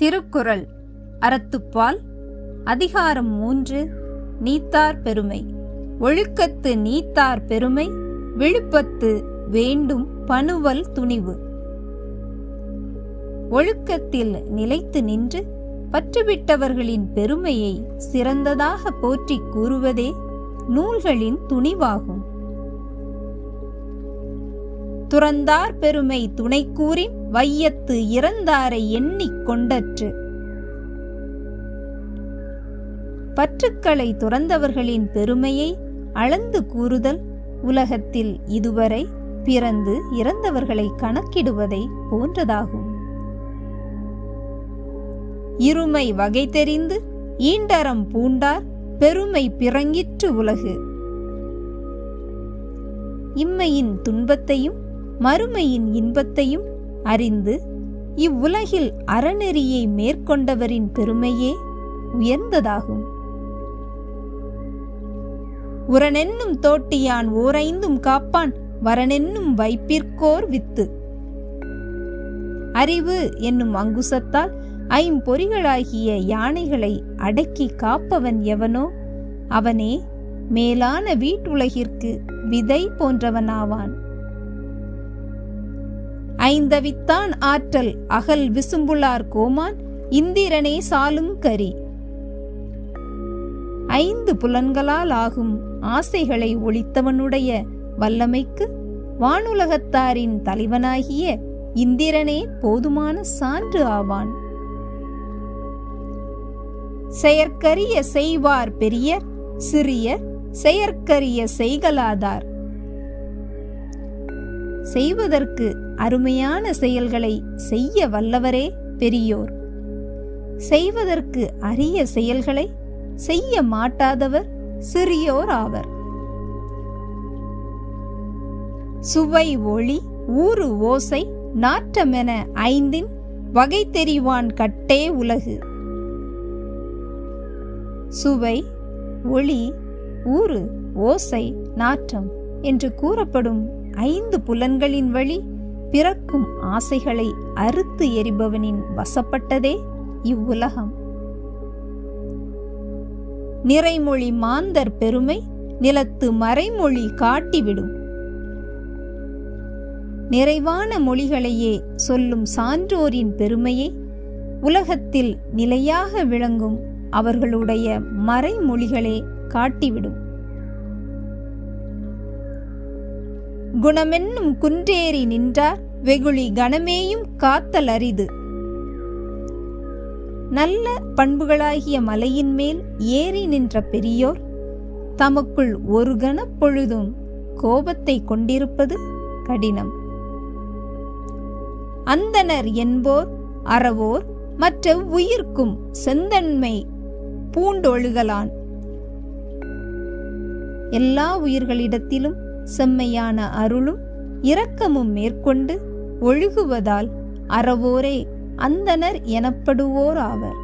திருக்குறள். அறத்துப்பால். அதிகாரம் மூன்று. நீத்தார் பெருமை. ஒழுக்கத்து நீத்தார் பெருமை. விழுப்பத்து வேண்டும் பணுவல் துணிவு. ஒழுக்கத்தில் நிலைத்து நின்று பற்றுவிட்டவர்களின் பெருமையை சிறந்ததாக போற்றிக் கூறுவதே நூல்களின் துணிவாகும். துறந்தார் பெருமை துணை கூறின் வையத்து இறந்தாரை எண்ணிக் கொண்டற்று. பற்றுக்களை துறந்தவர்களின் பெருமையை அளந்து கூறுதல் உலகத்தில் இதுவரை பிறந்து இறந்தவர்களை கணக்கிடுவதை போன்றதாகும். இருமை வகை தெரிந்து ஈண்டரம் பூண்டார் பெருமை பிறங்கிற்று உலகு. இம்மையின் துன்பத்தையும் மறுமையின் இன்பத்தையும் அறிந்து இவ்வுலகில் அறநெறியை மேற்கொண்டவரின் பெருமையே உயர்ந்ததாகும். உரனென்னும் தோட்டியான் ஓரைந்தும் காப்பான் வரனென்னும் வைப்பிற்கோர் வித்து. அறிவு என்னும் அங்குசத்தால் ஐம்பொறிகளாகிய யானைகளை அடக்கி காப்பவன் எவனோ அவனே மேலான வீட்டுலகிற்கு விதை போன்றவனாவான். ஐந்தவித்தான் ஆற்றல் அகல் விசும்புளார் கோமான் இந்திரனே சாலுங்கரி ஐந்து புலன்களால் ஆகும் ஆசைகளை ஒழித்தவனுடைய வல்லமைக்கு வானுலகத்தாரின் தலைவனாகிய இந்திரனே போதுமான சான்று ஆவான். செயற்கரிய செய்வார் பெரியர் சிறியர் செயற்கரிய செய்கலாதார் செய்வதற்கு அருமையான செயல்களை செய்ய வல்லவரே பெரியோர். செய்வதற்கு அரிய செயல்களை செய்ய மாட்டாதவர் சிறியோர் ஆவர். சுவை ஒளி ஊறு ஓசை நாற்றமென ஐந்தின் வகை தெரிவான் கட்டே உலகு. சுவை ஒளி ஊறு ஓசை நாற்றம் என்று கூறப்படும் ஐந்து புலன்களின் வழி பிறக்கும் ஆசைகளை அறுத்து எரிபவனின் வசப்பட்டதே இவ்வுலகம். நிறைமொழி மாந்தர் பெருமை நிலத்து மறைமொழி காட்டிவிடும். நிறைவான மொழிகளையே சொல்லும் சான்றோரின் பெருமையை உலகத்தில் நிலையாக விளங்கும் அவர்களுடைய மறைமொழிகளே காட்டிவிடும். குணமென்னும் குன்றேறி நின்றார். வெகுளி கணமேயும் காத்தல் அரிது நல்ல பண்புகளாகிய மலையின் மேல் ஏறி நின்ற பெரியோர் தமக்குள் ஒரு கணப்பொழுதும் கோபத்தை கொண்டிருப்பது கடினம். அந்தனர் என்போர் அறவோர் மற்ற உயிர்க்கும் செந்தன்மை பூண்டொழுகலான். எல்லா உயிர்களிடத்திலும் செம்மையான அருளும் இரக்கமும் மேற்கொண்டு ஒழுகுவதால் அறவோரே அந்தனர் எனப்படுவோர் ஆவர்.